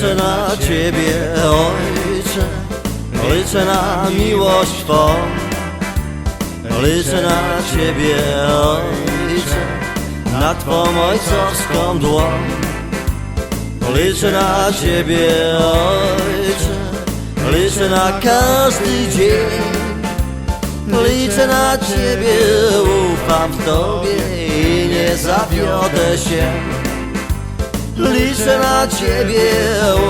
Liczę na Ciebie, Ojcze, liczę na miłość Twą. Liczę na Ciebie, Ojcze, na Twą ojcowską dłoń. Liczę na Ciebie, Ojcze, liczę na każdy dzień. Liczę na Ciebie, ufam w Tobie i nie zawiodę się. Liczę na Ciebie,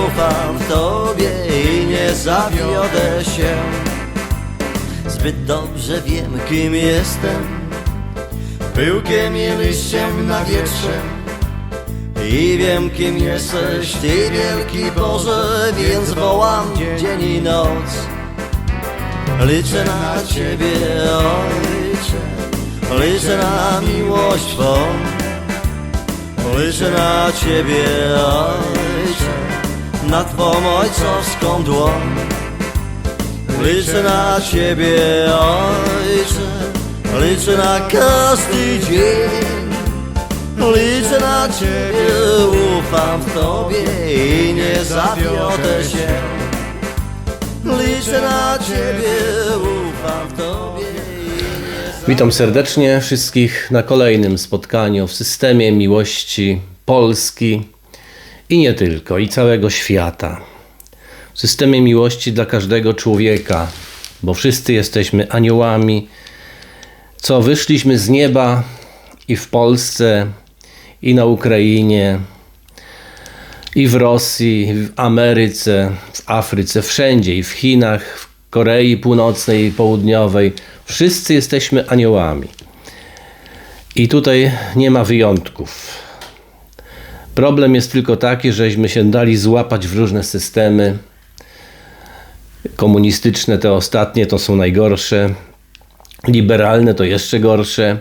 ufam Tobie i nie zawiodę się. Zbyt dobrze wiem, kim jestem, pyłkiem i liściem na wietrze. I wiem, kim jesteś, Ty wielki Boże, więc wołam dzień i noc. Liczę na Ciebie, Ojcze, liczę na miłość Twą. Liczę na Ciebie, Ojcze, na Twą ojcowską dłoń. Liczę na Ciebie, Ojcze, liczę na każdy dzień. Liczę na Ciebie, ufam w Tobie i nie zawiodę się. Liczę na Ciebie, ufam w Tobie Witam serdecznie wszystkich na kolejnym spotkaniu w systemie miłości Polski i nie tylko, i całego świata. W systemie miłości dla każdego człowieka, bo wszyscy jesteśmy aniołami, co wyszliśmy z nieba i w Polsce, i na Ukrainie, i w Rosji, w Ameryce, w Afryce, wszędzie, i w Chinach, w Korei Północnej i Południowej. Wszyscy jesteśmy aniołami. I tutaj nie ma wyjątków. Problem jest tylko taki, żeśmy się dali złapać w różne systemy. Komunistyczne, te ostatnie, to są najgorsze. Liberalne to jeszcze gorsze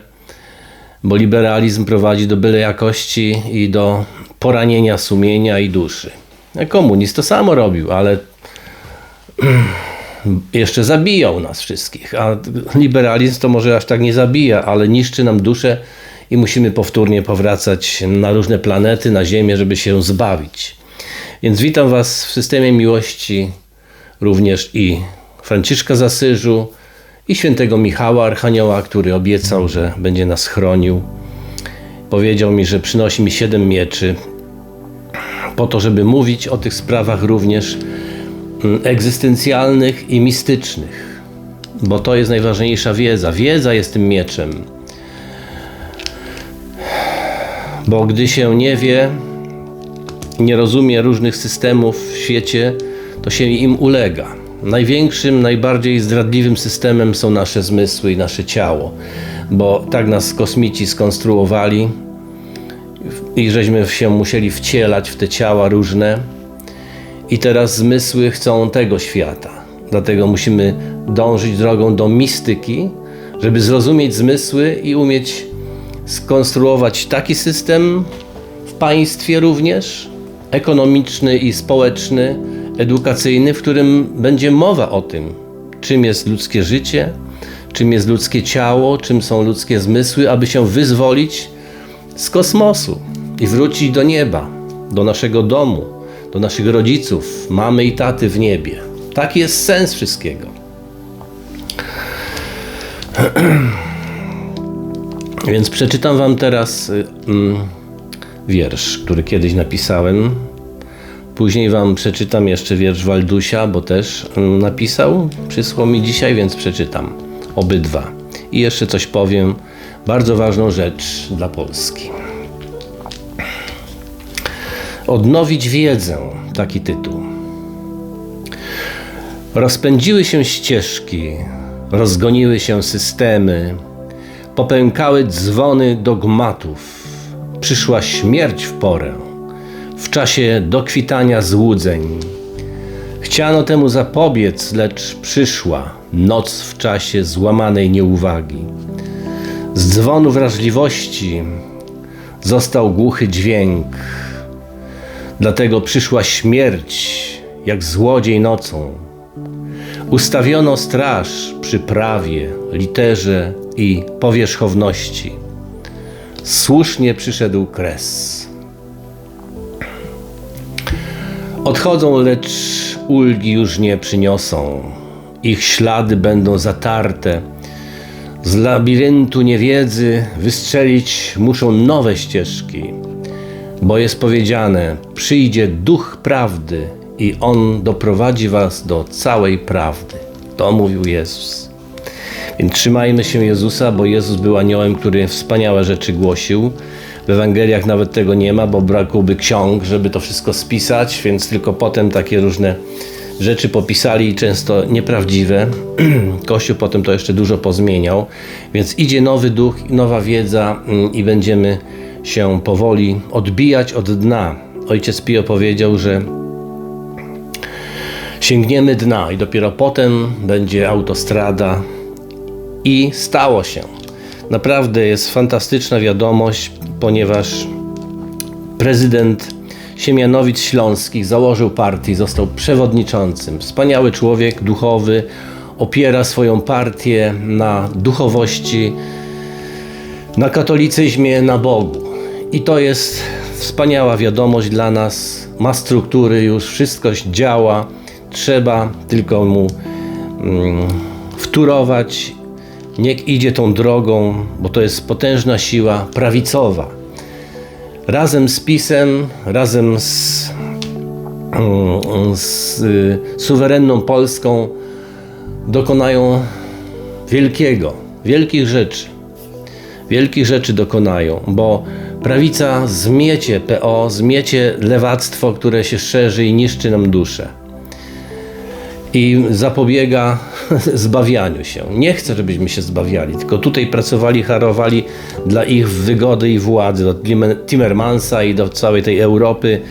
bo liberalizm prowadzi do byle jakości i do poranienia sumienia i duszy. Komunizm to samo robił, ale jeszcze zabijał nas wszystkich. A liberalizm to może aż tak nie zabija, ale niszczy nam duszę i musimy powtórnie powracać na różne planety, na Ziemię, żeby się zbawić. Więc witam Was w systemie miłości, również i Franciszka z Asyżu, i świętego Michała Archanioła, który obiecał, że będzie nas chronił. Powiedział mi, że przynosi mi siedem mieczy, po to, żeby mówić o tych sprawach również egzystencjalnych i mistycznych, bo to jest najważniejsza wiedza. Wiedza jest tym mieczem. Bo gdy się nie wie, nie rozumie różnych systemów w świecie, to się im ulega. Największym, najbardziej zdradliwym systemem są nasze zmysły i nasze ciało, bo tak nas kosmici skonstruowali i żeśmy się musieli wcielać w te ciała różne. I teraz zmysły chcą tego świata. Dlatego musimy dążyć drogą do mistyki, żeby zrozumieć zmysły i umieć skonstruować taki system w państwie również, ekonomiczny i społeczny, edukacyjny, w którym będzie mowa o tym, czym jest ludzkie życie, czym jest ludzkie ciało, czym są ludzkie zmysły, aby się wyzwolić z kosmosu i wrócić do nieba, do naszego domu, do naszych rodziców, mamy i taty w niebie. Taki jest sens wszystkiego. Więc przeczytam Wam teraz y, mm, wiersz, który kiedyś napisałem. Później Wam przeczytam jeszcze wiersz Waldusia, bo też mm, napisał, przysłał mi dzisiaj, więc przeczytam obydwa. I jeszcze coś powiem, bardzo ważną rzecz dla Polski. Odnowić wiedzę, taki tytuł. Rozpędziły się ścieżki, rozgoniły się systemy, popękały dzwony dogmatów. Przyszła śmierć w porę, w czasie dokwitania złudzeń. Chciano temu zapobiec, lecz przyszła noc w czasie złamanej nieuwagi. Z dzwonu wrażliwości został głuchy dźwięk. Dlatego przyszła śmierć, jak złodziej nocą. Ustawiono straż przy prawie, literze i powierzchowności. Słusznie przyszedł kres. Odchodzą, lecz ulgi już nie przyniosą. Ich ślady będą zatarte. Z labiryntu niewiedzy wystrzelić muszą nowe ścieżki, bo jest powiedziane: przyjdzie duch prawdy i on doprowadzi was do całej prawdy. To mówił Jezus. Więc trzymajmy się Jezusa, bo Jezus był aniołem, który wspaniałe rzeczy głosił. W Ewangeliach nawet tego nie ma, bo brakłoby ksiąg, żeby to wszystko spisać, więc tylko potem takie różne rzeczy popisali, często nieprawdziwe. Kościół potem to jeszcze dużo pozmieniał, więc idzie nowy duch, nowa wiedza mm, i będziemy się powoli odbijać od dna. Ojciec Pio powiedział, że sięgniemy dna i dopiero potem będzie autostrada i stało się. Naprawdę jest fantastyczna wiadomość, ponieważ prezydent Siemianowic Śląskich założył partię, został przewodniczącym. Wspaniały człowiek, duchowy, opiera swoją partię na duchowości, na katolicyzmie, na Bogu. I to jest wspaniała wiadomość dla nas. Ma struktury, już wszystko działa. Trzeba tylko mu mm, wturować. Niech idzie tą drogą, bo to jest potężna siła prawicowa. Razem z PiSem, razem z, mm, z y, suwerenną Polską dokonają wielkiego, wielkich rzeczy. Wielkich rzeczy dokonają, bo prawica zmiecie PO, zmiecie lewactwo, które się szerzy i niszczy nam duszę. I zapobiega zbawianiu się. Nie chcę, żebyśmy się zbawiali, tylko tutaj pracowali, harowali dla ich wygody i władzy, do Tim- Timmermansa i do całej tej Europy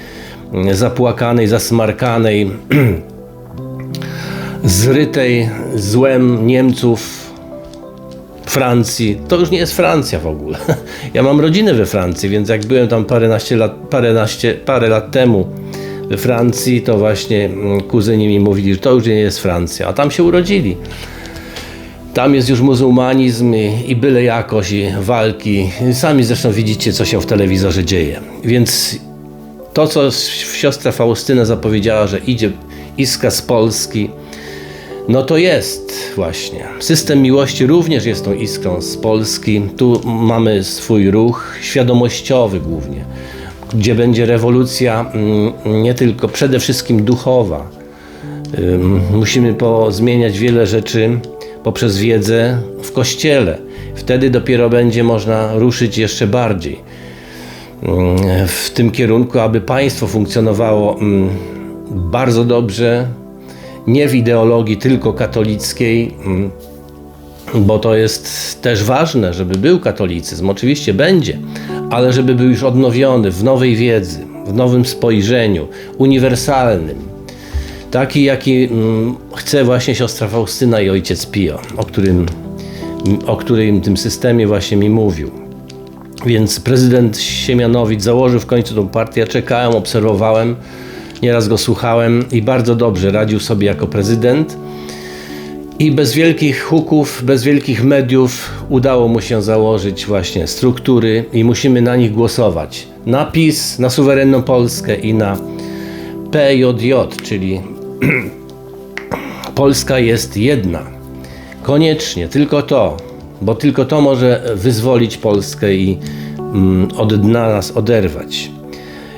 mm, zapłakanej, zasmarkanej, zrytej złem Niemców, Francji. To już nie jest Francja w ogóle. Ja mam rodzinę we Francji, więc jak byłem tam paręnaście lat, paręnaście, parę lat temu we Francji, to właśnie mm, kuzyni mi mówili, że to już nie jest Francja, a tam się urodzili. Tam jest już muzułmanizm i, i byle jakość, i walki. Sami zresztą widzicie, co się w telewizorze dzieje. Więc to, co siostra Faustyna zapowiedziała, że idzie iskra z Polski, no to jest właśnie. System miłości również jest tą iskrą z Polski. Tu mamy swój ruch świadomościowy głównie, gdzie będzie rewolucja mm, nie tylko, przede wszystkim duchowa. Musimy pozmieniać wiele rzeczy poprzez wiedzę w kościele. Wtedy dopiero będzie można ruszyć jeszcze bardziej w tym kierunku, aby państwo funkcjonowało bardzo dobrze, nie w ideologii tylko katolickiej, mm, bo to jest też ważne, żeby był katolicyzm. Oczywiście będzie, ale żeby był już odnowiony w nowej wiedzy, w nowym spojrzeniu, uniwersalnym. Taki, jaki mm, chce właśnie siostra Faustyna i ojciec Pio, o którym, o którym tym systemie właśnie mi mówił. Więc prezydent Siemianowicz założył w końcu tą partię. Ja czekałem, obserwowałem, nieraz go słuchałem i bardzo dobrze radził sobie jako prezydent. I bez wielkich huków, bez wielkich mediów udało mu się założyć właśnie struktury i musimy na nich głosować. Na PiS, na suwerenną Polskę i na PJJ, czyli Polska jest jedna. Koniecznie, tylko to, bo tylko to może wyzwolić Polskę i mm, od dna nas oderwać.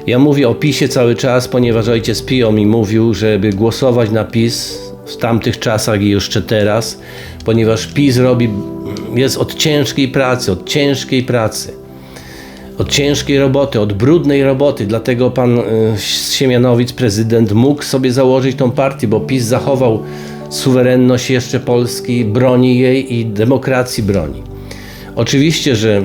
Ja mówię o PiSie cały czas, ponieważ ojciec Pio mi mówił, żeby głosować na PiS w tamtych czasach i jeszcze teraz, ponieważ PiS robi, jest od ciężkiej pracy, od ciężkiej pracy od ciężkiej roboty, od brudnej roboty. Dlatego pan y, Siemianowic, prezydent, mógł sobie założyć tą partię, bo PiS zachował suwerenność jeszcze Polski, broni jej i demokracji broni. Oczywiście, że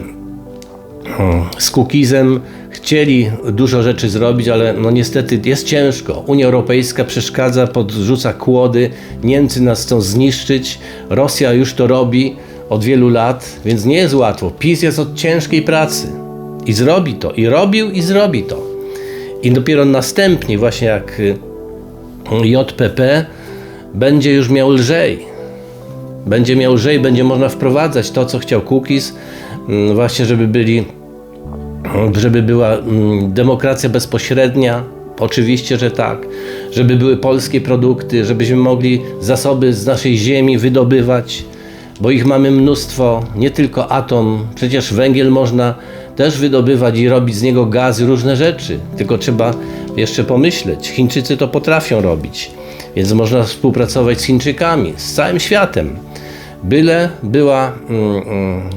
hmm, z Kukizem chcieli dużo rzeczy zrobić, ale no niestety jest ciężko. Unia Europejska przeszkadza, podrzuca kłody, Niemcy nas chcą zniszczyć, Rosja już to robi od wielu lat, więc nie jest łatwo. PiS jest od ciężkiej pracy i zrobi to, i robił, i zrobi to. I dopiero następnie, właśnie jak y, JPP, będzie już miał lżej. Będzie miał lżej, będzie można wprowadzać to, co chciał Kukiz, właśnie żeby byli żeby była mm, demokracja bezpośrednia, Oczywiście, że tak. Żeby były polskie produkty, żebyśmy mogli zasoby z naszej ziemi wydobywać, bo ich mamy mnóstwo, nie tylko atom, przecież węgiel można też wydobywać i robić z niego gaz różne rzeczy. Tylko trzeba jeszcze pomyśleć. Chińczycy to potrafią robić, więc można współpracować z Chińczykami, z całym światem. Byle była mm, mm,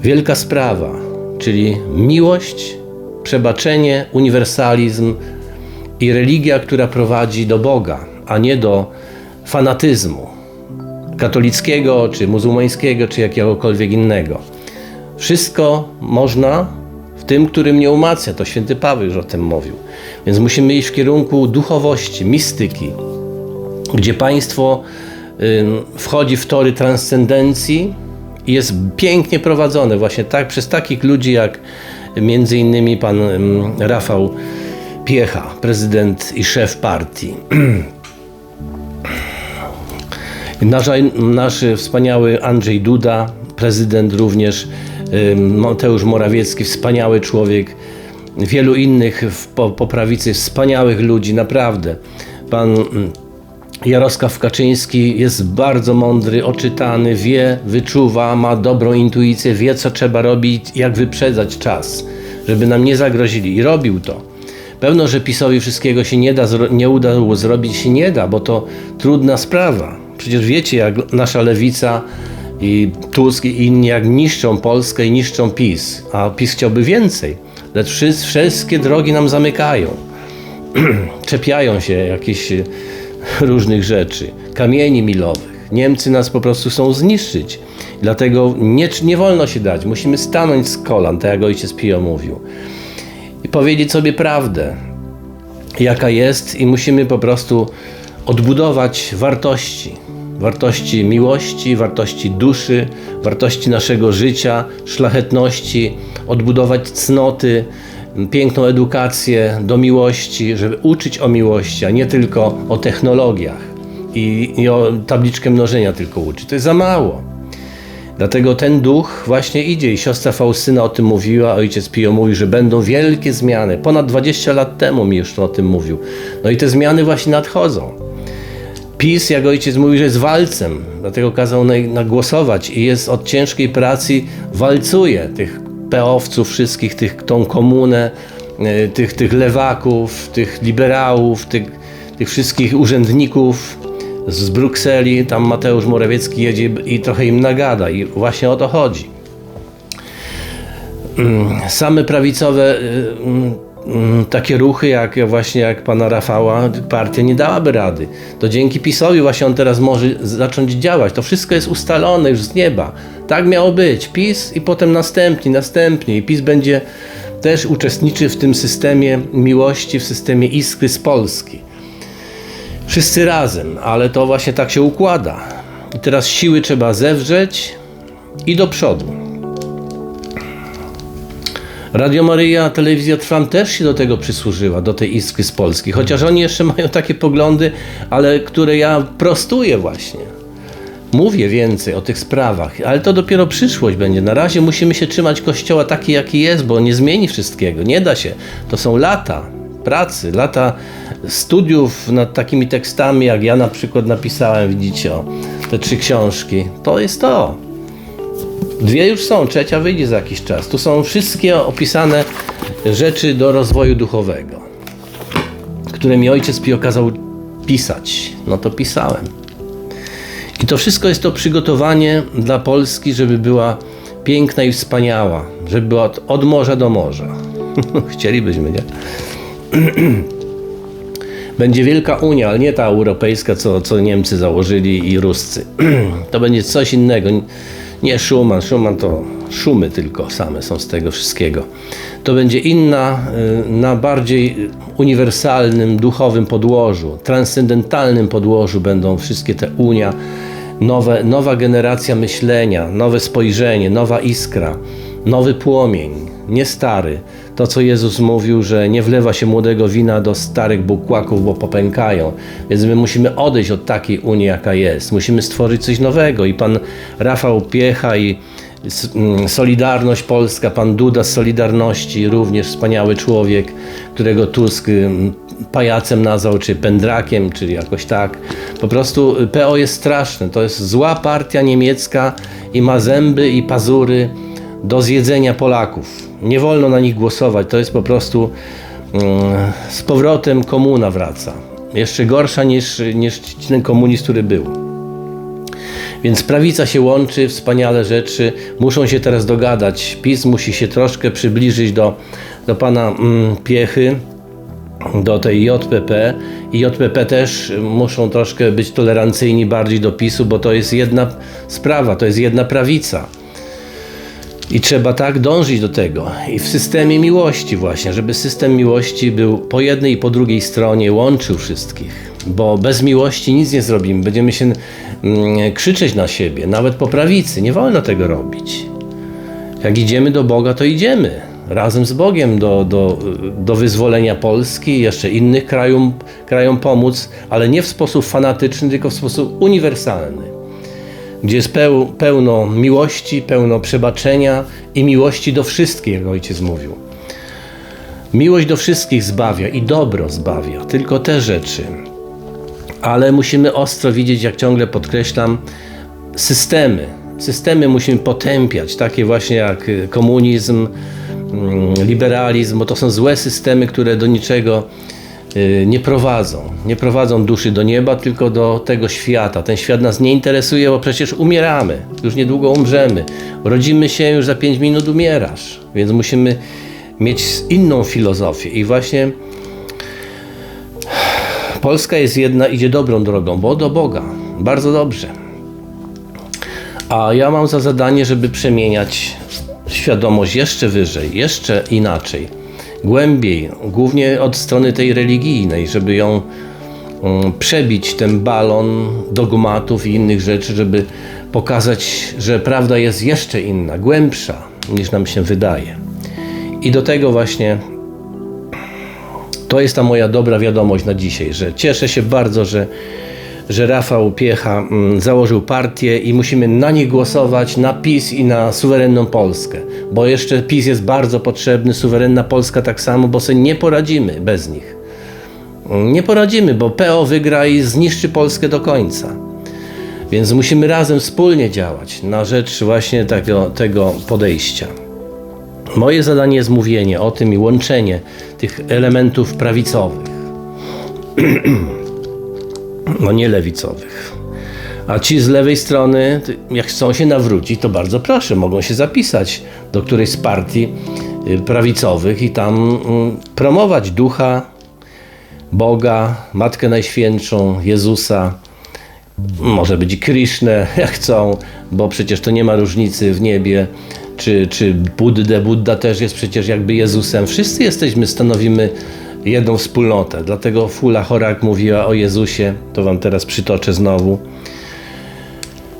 wielka sprawa, czyli miłość, przebaczenie, uniwersalizm i religia, która prowadzi do Boga, a nie do fanatyzmu katolickiego, czy muzułmańskiego, czy jakiegokolwiek innego. Wszystko można w tym, który mnie umacnia. To święty Paweł już o tym mówił. Więc musimy iść w kierunku duchowości, mistyki, gdzie państwo wchodzi w tory transcendencji jest pięknie prowadzone właśnie tak przez takich ludzi jak między innymi pan ym, Rafał Piecha, prezydent i szef partii. Nasz, nasz wspaniały Andrzej Duda, prezydent również, Mateusz Morawiecki, wspaniały człowiek, wielu innych po, po prawicy wspaniałych ludzi, naprawdę. Pan mm, Jarosław Kaczyński jest bardzo mądry, oczytany, wie, wyczuwa, ma dobrą intuicję, wie co trzeba robić, jak wyprzedzać czas, żeby nam nie zagrozili i robił to. Pewno, że PiSowi wszystkiego się nie, da, nie udało zrobić, się nie da, bo to trudna sprawa. Przecież wiecie, jak nasza lewica i Tusk i inni, jak niszczą Polskę i niszczą PiS, a PiS chciałby więcej, lecz wszy- wszystkie drogi nam zamykają czepiają się jakichś e, różnych rzeczy, kamieni milowych. Niemcy nas po prostu chcą zniszczyć. Dlatego nie, nie wolno się dać. Musimy stanąć z kolan, tak jak ojciec Pio mówił. I powiedzieć sobie prawdę, jaka jest, i musimy po prostu odbudować wartości. Wartości miłości, wartości duszy, wartości naszego życia, szlachetności, odbudować cnoty, piękną edukację do miłości, żeby uczyć o miłości, a nie tylko o technologiach i, i o tabliczkę mnożenia tylko uczyć. To jest za mało. Dlatego ten duch właśnie idzie i siostra Faustyna o tym mówiła, ojciec Pio mówi, że będą wielkie zmiany. Ponad 20 lat temu mi już o tym mówił. No i te zmiany właśnie nadchodzą. PiS, jak ojciec mówi, że jest walcem, dlatego kazał na- nagłosować i jest od ciężkiej pracy, walcuje tych peowców wszystkich, tych, tą komunę, e, tych, tych lewaków, tych liberałów, tych, tych wszystkich urzędników z Brukseli, tam Mateusz Morawiecki jedzie i trochę im nagada i właśnie o to chodzi. Mm, Same prawicowe y, mm, takie ruchy, jak właśnie jak pana Rafała, partia nie dałaby rady. To dzięki PiSowi właśnie on teraz może zacząć działać. To wszystko jest ustalone już z nieba. Tak miało być. PiS i potem następni, następni. I PiS będzie też uczestniczy w tym systemie miłości, w systemie iskry z Polski. Wszyscy razem, ale to właśnie tak się układa. I teraz siły trzeba zewrzeć i do przodu. Radio Maryja, telewizja Trwam też się do tego przysłużyła, do tej iskry z Polski. Chociaż oni jeszcze mają takie poglądy, ale które ja prostuję właśnie. Mówię więcej o tych sprawach, ale to dopiero przyszłość będzie. Na razie musimy się trzymać Kościoła taki, jaki jest, bo nie zmieni wszystkiego. Nie da się. To są lata pracy, lata studiów nad takimi tekstami, jak ja na przykład napisałem, widzicie, o, te trzy książki. To jest to. Dwie już są, trzecia wyjdzie za jakiś czas. Tu są wszystkie opisane rzeczy do rozwoju duchowego, które mi ojciec Pio kazał pisać. No to pisałem. I to wszystko jest to przygotowanie dla Polski, żeby była piękna i wspaniała, żeby była od, morza do morza. Chcielibyśmy, nie? Będzie wielka Unia, ale nie ta europejska, co, co Niemcy założyli i Ruscy. to będzie coś innego. Nie Schumann, Schumann to szumy tylko same są z tego wszystkiego. To będzie inna, y, na bardziej uniwersalnym, duchowym podłożu, transcendentalnym podłożu będą wszystkie te Unia, nowe, nowa generacja myślenia, nowe spojrzenie, nowa iskra, nowy płomień, nie stary. To, co Jezus mówił, że nie wlewa się młodego wina do starych bukłaków, bo popękają. Więc my musimy odejść od takiej Unii, jaka jest. Musimy stworzyć coś nowego. I pan Rafał Piecha i mm, Solidarność Polska, pan Duda z Solidarności, również wspaniały człowiek, którego Tusk ym, pajacem nazwał, czy pędrakiem, czy jakoś tak. Po prostu y, PO jest straszne. To jest zła partia niemiecka i ma zęby i pazury do zjedzenia Polaków. Nie wolno na nich głosować. To jest po prostu mm, z powrotem komuna wraca. Jeszcze gorsza niż, niż ten komunizm, który był. Więc prawica się łączy, wspaniale rzeczy. Muszą się teraz dogadać. PiS musi się troszkę przybliżyć do, do pana mm, Piechy, do tej JPP. I JPP też muszą troszkę być tolerancyjni bardziej do PiSu, bo to jest jedna sprawa, to jest jedna prawica. I trzeba tak dążyć do tego. I w systemie miłości właśnie, żeby system miłości był po jednej i po drugiej stronie, łączył wszystkich. Bo bez miłości nic nie zrobimy. Będziemy się mm, krzyczeć na siebie, nawet po prawicy. Nie wolno tego robić. Jak idziemy do Boga, to idziemy razem z Bogiem do, do, do wyzwolenia Polski i jeszcze innych krajom, krajom pomóc, ale nie w sposób fanatyczny, tylko w sposób uniwersalny gdzie jest peł, pełno miłości, pełno przebaczenia i miłości do wszystkich, jak ojciec mówił. Miłość do wszystkich zbawia i dobro zbawia, tylko te rzeczy. Ale musimy ostro widzieć, jak ciągle podkreślam, systemy. Systemy musimy potępiać, takie właśnie jak y, komunizm, mm, liberalizm, bo to są złe systemy, które do niczego y, nie prowadzą. Nie prowadzą duszy do nieba, tylko do tego świata. Ten świat nas nie interesuje, bo przecież umieramy. Już niedługo umrzemy. Rodzimy się, już za 5 minut umierasz. Więc musimy mieć inną filozofię. I właśnie Polska jest jedna, idzie dobrą drogą, bo do Boga. Bardzo dobrze. A ja mam za zadanie, żeby przemieniać świadomość jeszcze wyżej, jeszcze inaczej, głębiej, głównie od strony tej religijnej, żeby ją mm, przebić ten balon dogmatów i innych rzeczy, żeby pokazać, że prawda jest jeszcze inna, głębsza niż nam się wydaje. I do tego właśnie to jest ta moja dobra wiadomość na dzisiaj, że cieszę się bardzo, że, że Rafał Piecha mm, założył partię i musimy na nich głosować, na PiS i na suwerenną Polskę. Bo jeszcze PiS jest bardzo potrzebny, suwerenna Polska tak samo, bo sobie nie poradzimy bez nich. Mm, Nie poradzimy, bo PO wygra i zniszczy Polskę do końca. Więc musimy razem wspólnie działać na rzecz właśnie tego, tego podejścia. Moje zadanie jest mówienie o tym i łączenie tych elementów prawicowych, no nie lewicowych. A ci z lewej strony, jak chcą się nawrócić, to bardzo proszę, mogą się zapisać do którejś z partii y, prawicowych i tam mm, promować ducha, Boga, Matkę Najświętszą, Jezusa, może być Krishnę, jak chcą, bo przecież to nie ma różnicy w niebie, czy, czy Buddę. Budda też jest przecież jakby Jezusem. Wszyscy jesteśmy, stanowimy jedną wspólnotę. Dlatego Fula Chorak mówiła o Jezusie, to wam teraz przytoczę znowu.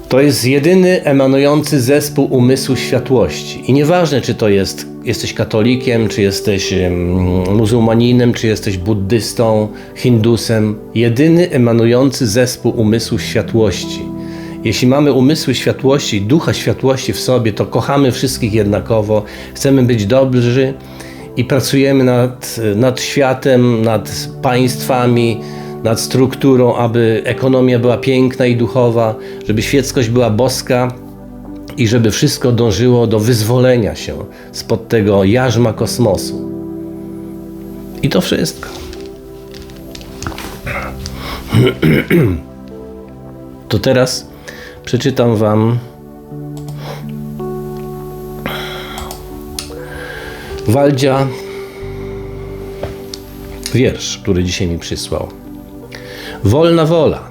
To jest jedyny emanujący zespół umysłu światłości. I nieważne, czy to jest, jesteś katolikiem, czy jesteś em, muzułmaninem, czy jesteś buddystą, hindusem. Jedyny emanujący zespół umysłu światłości. Jeśli mamy umysły światłości, ducha światłości w sobie, to kochamy wszystkich jednakowo, chcemy być dobrzy i pracujemy nad, nad światem, nad państwami, nad strukturą, aby ekonomia była piękna i duchowa, żeby świeckość była boska i żeby wszystko dążyło do wyzwolenia się spod tego jarzma kosmosu. I to wszystko. To teraz przeczytam Wam Waldzia wiersz, który dzisiaj mi przysłał. Wolna wola.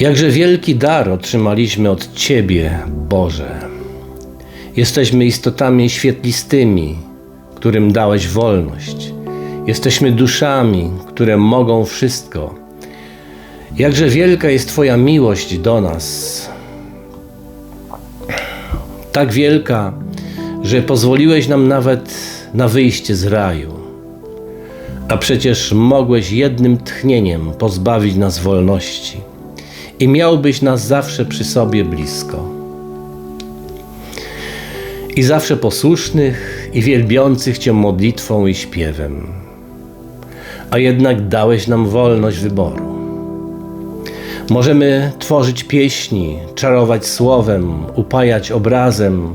Jakże wielki dar otrzymaliśmy od Ciebie, Boże. Jesteśmy istotami świetlistymi, którym dałeś wolność. Jesteśmy duszami, które mogą wszystko. Jakże wielka jest Twoja miłość do nas. Tak wielka, że pozwoliłeś nam nawet na wyjście z raju. A przecież mogłeś jednym tchnieniem pozbawić nas wolności. i miałbyś nas zawsze przy sobie blisko. I zawsze posłusznych i wielbiących Cię modlitwą i śpiewem. A jednak dałeś nam wolność wyboru. Możemy tworzyć pieśni, czarować słowem, upajać obrazem.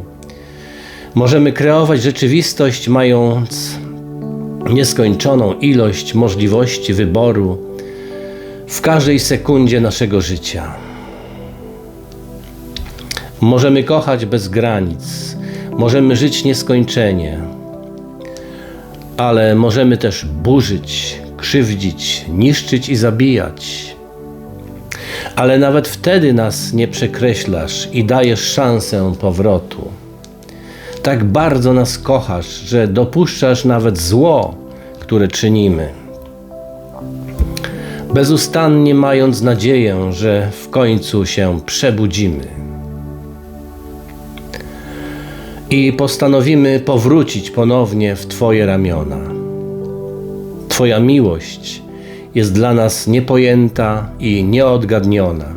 Możemy kreować rzeczywistość, mając nieskończoną ilość możliwości wyboru w każdej sekundzie naszego życia. Możemy kochać bez granic, możemy żyć nieskończenie, ale możemy też burzyć, krzywdzić, niszczyć i zabijać. Ale nawet wtedy nas nie przekreślasz i dajesz szansę powrotu. Tak bardzo nas kochasz, że dopuszczasz nawet zło, które czynimy. Bezustannie mając nadzieję, że w końcu się przebudzimy. I postanowimy powrócić ponownie w Twoje ramiona. Twoja miłość jest dla nas niepojęta i nieodgadniona.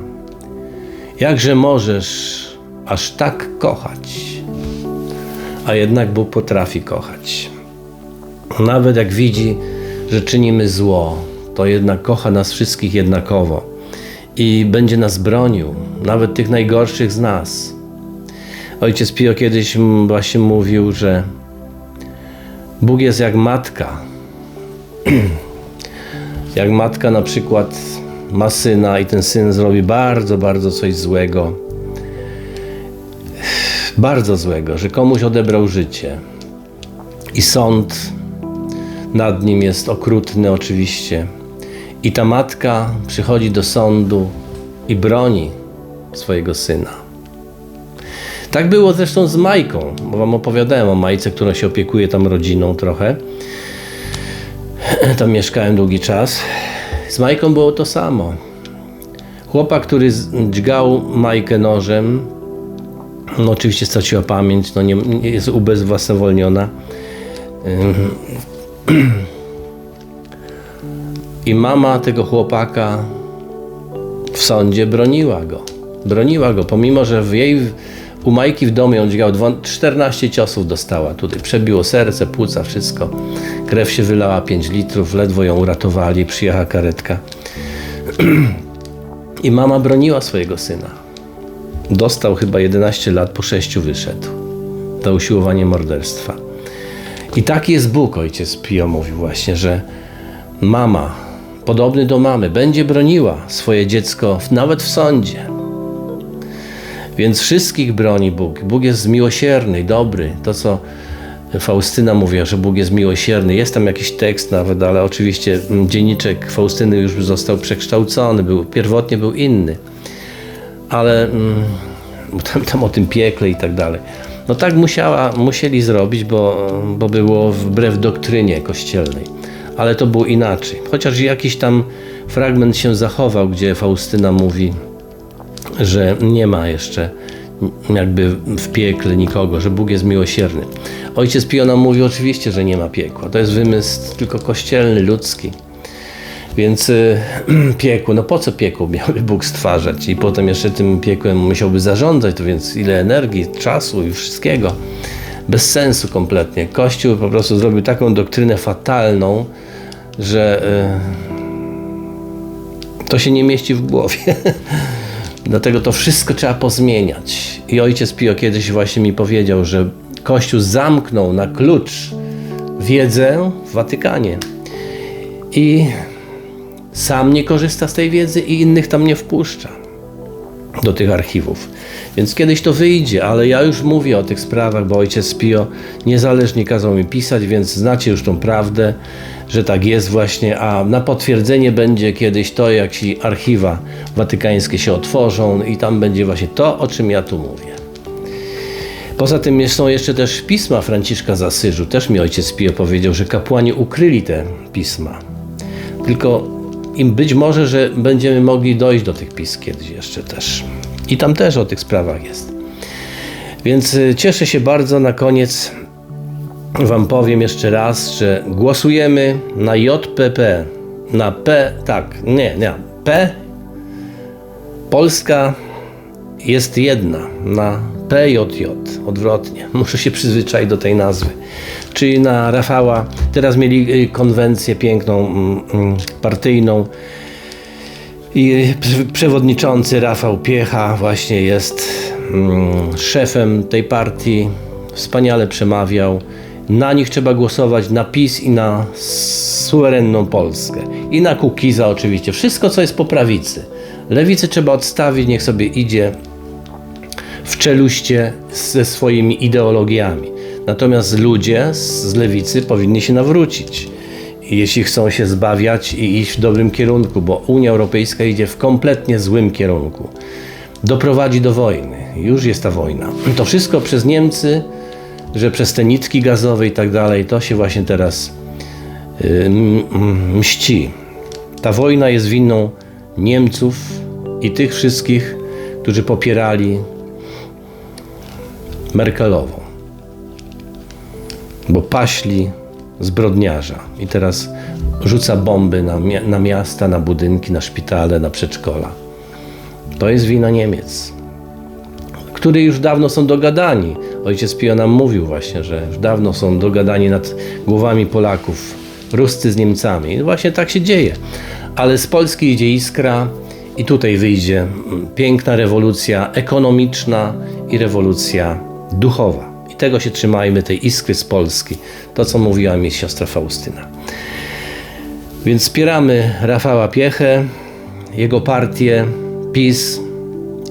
Jakże możesz aż tak kochać? A jednak Bóg potrafi kochać. Nawet jak widzi, że czynimy zło, to jednak kocha nas wszystkich jednakowo i będzie nas bronił, nawet tych najgorszych z nas. Ojciec Pio kiedyś właśnie mówił, że Bóg jest jak matka. jak matka na przykład ma syna i ten syn zrobi bardzo, bardzo coś złego. Bardzo złego, że komuś odebrał życie. I sąd nad nim jest okrutny oczywiście. I ta matka przychodzi do sądu i broni swojego syna. Tak było zresztą z Majką, bo wam opowiadałem o Majce, która się opiekuje tam rodziną trochę. Tam mieszkałem długi czas. Z Majką było to samo. Chłopak, który dźgał Majkę nożem, no oczywiście straciła pamięć, no nie, jest ubezwłasnowolniona. I mama tego chłopaka w sądzie broniła go. Broniła go, pomimo że w jej u Majki w domu ją dźgał dwa- 14 ciosów dostała tutaj. Przebiło serce, płuca, wszystko. Krew się wylała 5 litrów, ledwo ją uratowali, przyjechała karetka. I mama broniła swojego syna. Dostał chyba 11 lat, po 6 wyszedł. Za usiłowanie morderstwa. I taki jest Bóg, ojciec Pio mówił właśnie, że mama, podobny do mamy, będzie broniła swoje dziecko nawet w sądzie. Więc wszystkich broni Bóg. Bóg jest miłosierny, dobry. To, co Faustyna mówiła, że Bóg jest miłosierny. Jest tam jakiś tekst nawet, ale oczywiście mm, dzienniczek Faustyny już został przekształcony. Był, pierwotnie był inny. Ale mm, tam, tam o tym piekle i tak dalej. No tak musiała, musieli zrobić, bo, bo było wbrew doktrynie kościelnej. Ale to było inaczej. Chociaż jakiś tam fragment się zachował, gdzie Faustyna mówi, że nie ma jeszcze jakby w piekle nikogo, że Bóg jest miłosierny. Ojciec Pio nam mówi oczywiście, że nie ma piekła. To jest wymysł tylko kościelny, ludzki. Więc y, piekło, no po co piekło miałby Bóg stwarzać i potem jeszcze tym piekłem musiałby zarządzać, to więc ile energii, czasu i wszystkiego. Bez sensu kompletnie. Kościół po prostu zrobił taką doktrynę fatalną, że y, to się nie mieści w głowie. Dlatego to wszystko trzeba pozmieniać. I ojciec Pio kiedyś właśnie mi powiedział, że Kościół zamknął na klucz wiedzę w Watykanie. I sam nie korzysta z tej wiedzy i innych tam nie wpuszcza do tych archiwów. Więc kiedyś to wyjdzie, ale ja już mówię o tych sprawach, bo ojciec Pio niezależnie kazał mi pisać, więc znacie już tą prawdę, że tak jest właśnie, a na potwierdzenie będzie kiedyś to, jak się archiwa watykańskie się otworzą i tam będzie właśnie to, o czym ja tu mówię. Poza tym są jeszcze też pisma Franciszka z Asyżu. Też mi ojciec Pio powiedział, że kapłani ukryli te pisma. Tylko im być może, że będziemy mogli dojść do tych pism kiedyś jeszcze też. I tam też o tych sprawach jest. Więc y, cieszę się bardzo. Na koniec Wam powiem jeszcze raz, że głosujemy na JPP. Na P, tak, nie, nie. P Polska jest jedna na PJJ, odwrotnie. Muszę się przyzwyczaić do tej nazwy. Czyli na Rafała, teraz mieli y, konwencję piękną, mm, mm, partyjną. I prze- przewodniczący Rafał Piecha właśnie jest mm, szefem tej partii. Wspaniale przemawiał. Na nich trzeba głosować, na PiS i na suwerenną Polskę. I na Kukiza oczywiście. Wszystko, co jest po prawicy. Lewicy trzeba odstawić, niech sobie idzie w czeluście ze swoimi ideologiami. Natomiast ludzie z lewicy powinni się nawrócić, jeśli chcą się zbawiać i iść w dobrym kierunku, bo Unia Europejska idzie w kompletnie złym kierunku. Doprowadzi do wojny. Już jest ta wojna. To wszystko przez Niemcy, że przez te nitki gazowe i tak dalej, to się właśnie teraz y, m- mści. Ta wojna jest winą Niemców i tych wszystkich, którzy popierali Merkelową. Bo paśli zbrodniarza i teraz rzuca bomby na, mia- na miasta, na budynki, na szpitale, na przedszkola. To jest wina Niemiec, którzy już dawno są dogadani. Ojciec Pio nam mówił właśnie, że już dawno są dogadani nad głowami Polaków, Ruscy z Niemcami. I właśnie tak się dzieje. Ale z Polski idzie iskra i tutaj wyjdzie mm, piękna rewolucja ekonomiczna i rewolucja duchowa. I tego się trzymajmy, tej iskry z Polski. To, co mówiła mi siostra Faustyna. Więc wspieramy Rafała Piechę, jego partię, PiS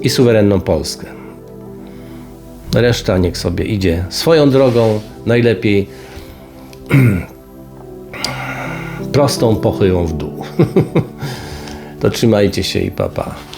i suwerenną Polskę. Reszta niech sobie idzie swoją drogą, najlepiej prostą pochyłą w dół. to trzymajcie się i papa. Pa.